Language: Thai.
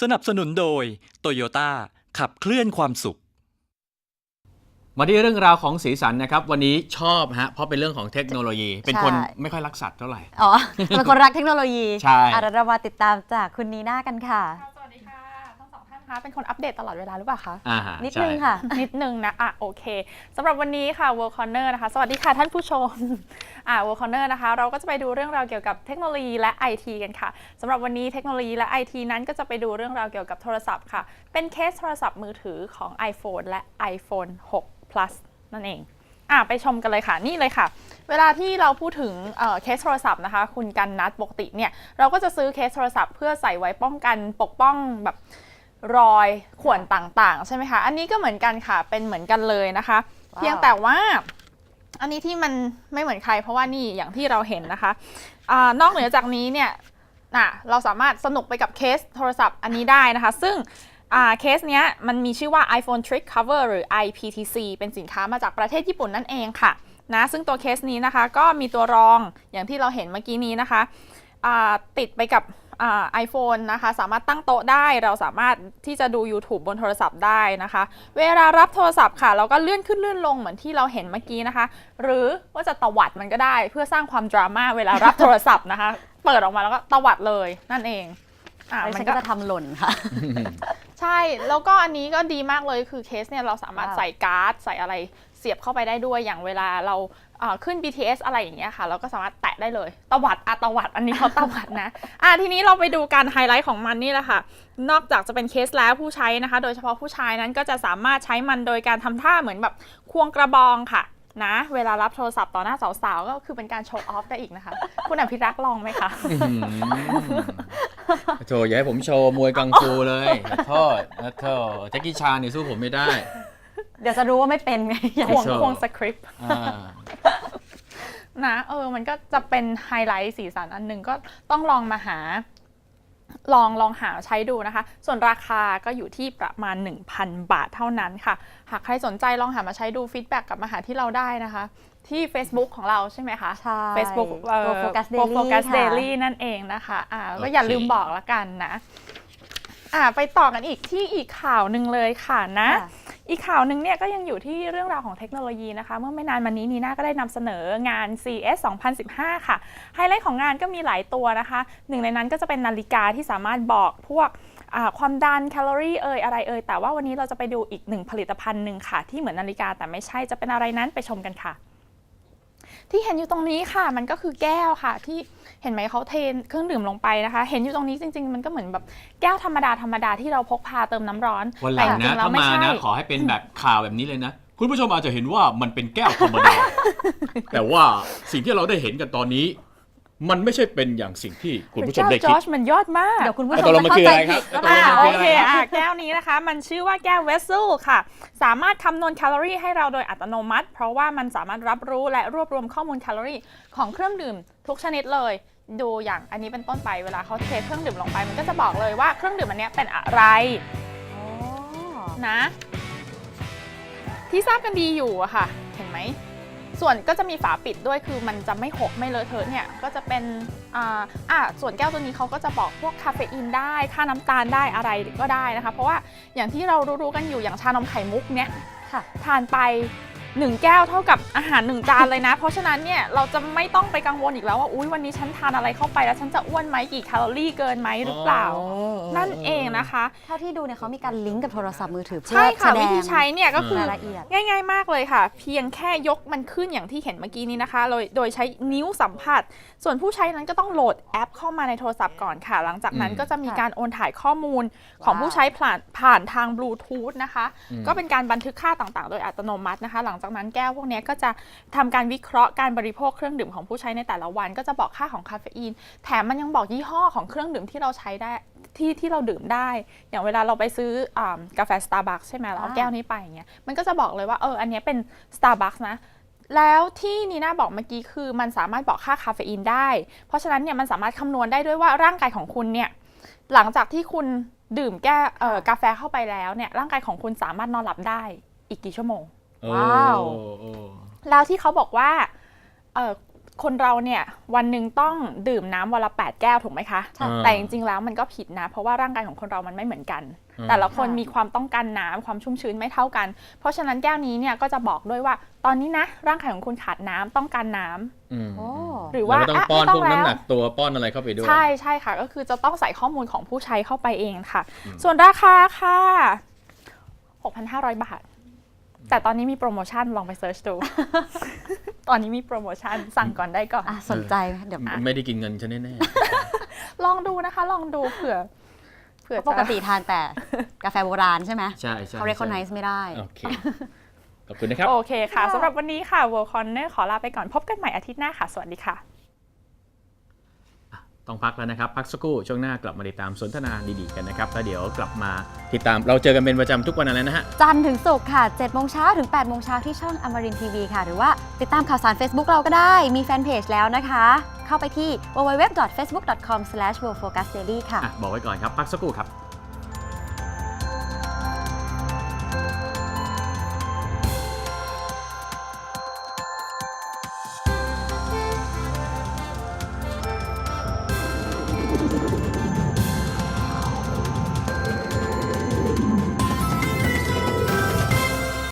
สนับสนุนโดยโตโยต้าขับเคลื่อนความสุข มาที่เรื่องราวของสีสันนะครับ วันนี้ชอบฮะเพราะเป็นเรื่องของเทคโนโลยี เป็นคนใช่ไม่ค่อยรักสัตว์เท่าไหร่ อ๋อเป็นคนรักเทคโนโลยีใช่อะเดี๋ยวเรามาติดตามจากคุณนีน่ากันค่ะ สวัสดีค่ะทั้งสองท่านคะ เป็นคนอัปเดตตลอดเวลาหรือเปล่าคะ อ่าฮะนิดใช่นึงค่ะ นิดนึงนะ อะ โอเคสำหรับวันนี้ค่ะ World Corner นะคะ สวัสดีค่ะท่านผู้ชม อะ World Corner นะคะ เราก็จะไปดูเรื่องราวเกี่ยวกับเทคโนโลยีและ IT กันค่ะสำหรับวันนี้เทคโนโลยีและ IT นั้นก็จะไปดูเรื่องราวเกี่ยวกับโทรศัพท์ค่ะ เป็นเคสโทรศัพท์มือถือของ iPhone และ iPhone 6 plus นั่นเอง อะไปชมกันเลยค่ะนี่เลยค่ะ เวลาที่เราพูดถึงเอ่อเคสโทรศัพท์นะคะ คุณกันนัดปกติเนี่ย เราก็จะซื้อเคสโทรศัพท์เพื่อใส่ไว้ป้องกันปกป้องแบบ รอยข่วนต่างๆ ใช่ไหมคะ อันนี้ก็เหมือนกันค่ะเป็นเหมือนกันเลยนะคะว้าวเพียงแต่ว่าอันนี้ที่มันไม่เหมือนใคร เพราะว่านี่อย่างที่เราเห็นนะคะอานอกเหนือจากนี้เนี่ยน่ะเราสามารถสนุกไปกับเคสโทรศัพท์อันนี้ได้นะคะ ซึ่งอ่าเคสเนี้ยมันมีชื่อว่า iPhone Trick Cover หรือ IPTC เป็นสินค้ามาจากประเทศญี่ปุ่นนั่นเองค่ะนะซึ่งตัวเคสนี้นะคะก็มีตัวรองอย่างที่เราเห็นเมื่อกี้นี้นะคะอ่าติดไปกับ ไอโฟนนะคะสามารถตั้งโต๊ะได้เราสามารถที่จะดู YouTube บนโทรศัพท์ได้นะคะ เวลารับโทรศัพท์ค่ะ เราก็เลื่อนขึ้นเลื่อนลงเหมือนที่เราเห็นเมื่อกี้นะคะ หรือว่าจะตวัดมันก็ได้เพื่อสร้างความดราม่าเวลารับโทรศัพท์นะคะ เปิดออกมาแล้วก็ตวัดเลยนั่นเองอะดิมัฉันนก็ก็จะทำหล่นค่ะ ใช่แล้วก็อันนี้ก็ดีมากเลยคือเคสเนี่ยเราสามารถว้าวใส่การ์ดใส่อะไรเสียบเข้าไปได้ด้วยอย่างเวลาเราเอ่อ ขึ้น BTS อะไรอย่างเงี้ยค่ะ เราก็สามารถแตะได้เลยตวัดอะตวัดอันนี้เขาตวัดนะอะทีนี้เราไปดูการไฮไลท์ของมันนี่แหละค่ะ นอกจากจะเป็นเคสแล้วผู้ใช้นะคะ โดยเฉพาะผู้ชายนั้นก็จะสามารถใช้มันโดยการทำท่าเหมือนแบบควงกระบองค่ะนะเวลารับโทรศัพท์ต่อหน้าสาวๆ ก็คือเป็นการโชว์ออฟได้อีกนะคะ คุณอภิรักษ์ลองไหมคะอื้อหือโถอย่าให้ผมโชว์มวยกังฟูเลยขอโทษขอโทษแจ็คกี้ชาเนี่ยสู้ผมไม่ได้ เดี๋ยวจะรู้ว่าไม่เป็นไงควงโชว์ควงสคริปต์อ่า นะเออมันก็จะเป็นไฮไลท์สีสันอันหนึ่งก็ต้องลองมาหา ลองลองหาใช้ดูนะคะ ส่วนราคาก็อยู่ที่ประมาณ 1,000 บาทเท่านั้นค่ะ หากใครสนใจลองหามาใช้ดูฟีดแบ็กกลับมาหาที่เราได้นะคะ ที่ Facebook ของเราใช่ไหมคะ ใช่ Facebook เอ่อ Pro Focus Pro Daily Focus ค่ะ Daily นั่นเองนะคะอ่าก็อย่าโอเค ลืมบอกละกันนะ อ่าไปต่อกันอีกที่อีกข่าวหนึ่งเลยค่ะนะ ค่ะ อีกข่าวหนึ่งเนี่ยก็ยังอยู่ที่เรื่องราวของเทคโนโลยีนะคะ เมื่อไม่นานมานี้นีน่าก็ได้นำเสนองาน CS 2015 ค่ะ ไฮไลท์ของงานก็มีหลายตัวนะคะ หนึ่งในนั้นก็จะเป็นนาฬิกาที่สามารถบอกพวกความดันแคลอรี่เอ่ยอะไรเอ่ยแต่ว่าวันนี้เราจะไปดูอีกหนึ่งผลิตภัณฑ์หนึ่งค่ะ ที่เหมือนนาฬิกาแต่ไม่ใช่จะเป็นอะไรนั้นไปชมกันค่ะ ที่เห็นอยู่ตรงนี้ค่ะ มันก็คือแก้วค่ะ ที่เห็นไหมเขาเทเครื่องดื่มลงไปนะคะ เห็นอยู่ตรงนี้จริง ๆ มันก็เหมือนแบบแก้วธรรมดาธรรมดาที่เราพกพาเติมน้ำร้อนวันหลังแต่จรินะๆแล้ถ้าวไม่มาใช่นะขอให้เป็นแบบข่าวแบบนี้เลยนะ คุณผู้ชมอาจจะเห็นว่ามันเป็นแก้วธรรมดาแต่ว่าสิ่งที่เราได้เห็นกันตอนนี้ มันไม่ใช่เป็นอย่างสิ่งที่คุณผู้ชมได้เจ้าจคิอดชมันยอดมาก เดี๋ยวคุณผู้ชแล้วมตกลจะงมันเข้าคือใจอะไรครัผิบดตกลงอ่ามันโอคืออะไรเคอะแก้วนี้นะคะ มันชื่อว่าแก้วเวส e l ค่ะ สามารถคำนวณแคลอรี่ให้เราโดยอัตโนมัติ เพราะว่ามันสามารถรับรู้และรวบรวมข้อมูลแคลอรี่ของเครื่องดื่มทุกชนิดเลย ดูอย่างอันนี้เป็นต้นไปเวลาเขาเทเครื่องดื่มลงไป มันก็จะบอกเลยว่าเครื่องดื่มอันเนี้ยเป็นอะไรอ๋อนะ ที่ทราบกันดีอยู่อะค่ะ เห็นไหม ส่วนก็จะมีฝาปิดด้วยคือมันจะไม่หกไม่เลอะเทอะเนี่ยก็จะเป็นอ่าอะส่วนแก้วตัวนี้เขาก็จะบอกพวกคาเฟอีนได้ ค่าน้ำตาลได้อะไรก็ได้นะคะ เพราะว่าอย่างที่เรารู้ๆกันอยู่อย่างชานมไข่มุกเนี่ยค่ะทานไป 1 แก้วเท่ากับอาหาร 1 จานเลยนะ เพราะฉะนั้นเนี่ยเราจะไม่ต้องไปกังวลอีกแล้วว่าอุ้ยวันนี้ฉันทานอะไรเข้าไปแล้วฉันจะอ้วนไหมกี่แคลอรี่เกินไหมหรือเปล่า นั่นเองนะคะ เท่าที่ดูเนี่ยเขามีการลิงก์กับโทรศัพท์มือถือเพื่อใช่ค่ะ แสดวิงธีใช้เนี่ยก็คือรายละเอียด ง่ายๆ มากเลยค่ะ เพียงแค่ยกมันขึ้นอย่างที่เห็นเมื่อกี้นี้นะคะโดยโดยใช้นิ้วสัมผัส ส่วนผู้ใช้นั้นก็ต้องโหลดแอปเข้ามาในโทรศัพท์ก่อนค่ะ หลังจากนั้นอืมก็จะมีค่ะการโอนถ่ายข้อมูลของว้าวผู้ใช้ผ่านผ่านทางบลูทูธนะคะอืมก็เป็นการบันทึกค่าต่างๆ โดยอัตโนมัตินะคะ หลังจากนั้นแก้วพวกเนี้ยก็จะทำการวิเคราะห์การบริโภคเครื่องดื่มของผู้ใช้ในแต่ละวัน ก็จะบอกค่าของคาเฟอีน แถมมันยังบอกยี่ห้อของเครื่องดื่มที่เราใช้ได้ที่ที่เราดื่มได้ อย่างเวลาเราไปซื้ออากาแฟ Starbucks ใช่ไหมเราเอาอ่าแก้วนี้ไปอย่างเงี้ยมันก็จะบอกเลยว่าเอออันเนี้ยเป็น Starbucks นะแล้วที่นีน่าบอกเมื่อกี้คือมันสามารถบอกค่าคาเฟอีนได้ เพราะฉะนั้นเนี่ยมันสามารถคำนวณได้ด้วยว่าร่างกายของคุณเนี่ยหลังจากที่คุณดื่มแก้วเอ่อกาแฟเข้าไปแล้วเนี่ยร่างกายของคุณสามารถนอนหลับได้อีกกี่ชั่วโมง ว้าวโอ้แล้วที่เขาบอกว่าเอ่อคนเราเนี่ยวันหนึ่งต้องดื่มน้ำวันละ 8 แก้วถูกไหมคะใช่แต่จริงๆแล้วมันก็ผิดนะ เพราะว่าร่างกายของคนเรามันไม่เหมือนกันอืมแต่ละคนค่ะมีความต้องการน้ำความชุ่มชื้นไม่เท่ากัน เพราะฉะนั้นแก้วนี้เนี่ยก็จะบอกด้วยว่า ตอนนี้นะร่างกายของคุณขาดน้ำต้องการน้ำอืมโอ้หรือว่าแล้วก็ต้องอะป้อนไม่ต้พอวงกน้ำหแล้นัวกตัวป้อนอะไรเข้าไปด้วย ใช่ใช่ค่ะ ก็คือจะต้องใส่ข้อมูลของผู้ใช้เข้าไปเองค่ะอืมส่วนราคาค่ะ6,500 บาท แต่ตอนนี้มีโปรโมชั่นลองไปเซิร์ชดู ตอนนี้มีโปรโมชั่นสั่งก่อนได้ก่อน อะสนใจไหมเดี๋ยวไม่ได้กินเงินฉันแน่ลองดูนะคะ ลองดูเผื่อ เผื่อปกจะติทานแต่กาแฟโบราณใช่ไหมๆใช่ใช่เขา recognize ไม่ได้ โอเค ขอบคุณนะครับ โอเคค่ะสำหรับวันนี้ค่ะ World Corner ขอลาไปก่อนพบกันใหม่อาทิตย์หน้าค่ะ สวัสดีค่ะ ต้องพักแล้วนะครับ พักสักครู่ช่วงหน้ากลับมาติดตามสนทนาดีๆกันนะครับแล้วเดี๋ยวกลับมาติดตามเราเจอกันเป็นประจำทุกวันอะไรนะฮะจันทร์ถึงศุกร์ค่ะ7โมงเช้าถึง8โมงเช้าที่ช่องอมรินทีวีค่ะ หรือว่าติดตามข่าวสาร Facebook เราก็ได้มีแฟนเพจแล้วนะคะ เข้าไปที่ www.facebook.com/worldfocusdaily ค่ะอะบอกไว้ก่อนครับ พักสักครู่ครับ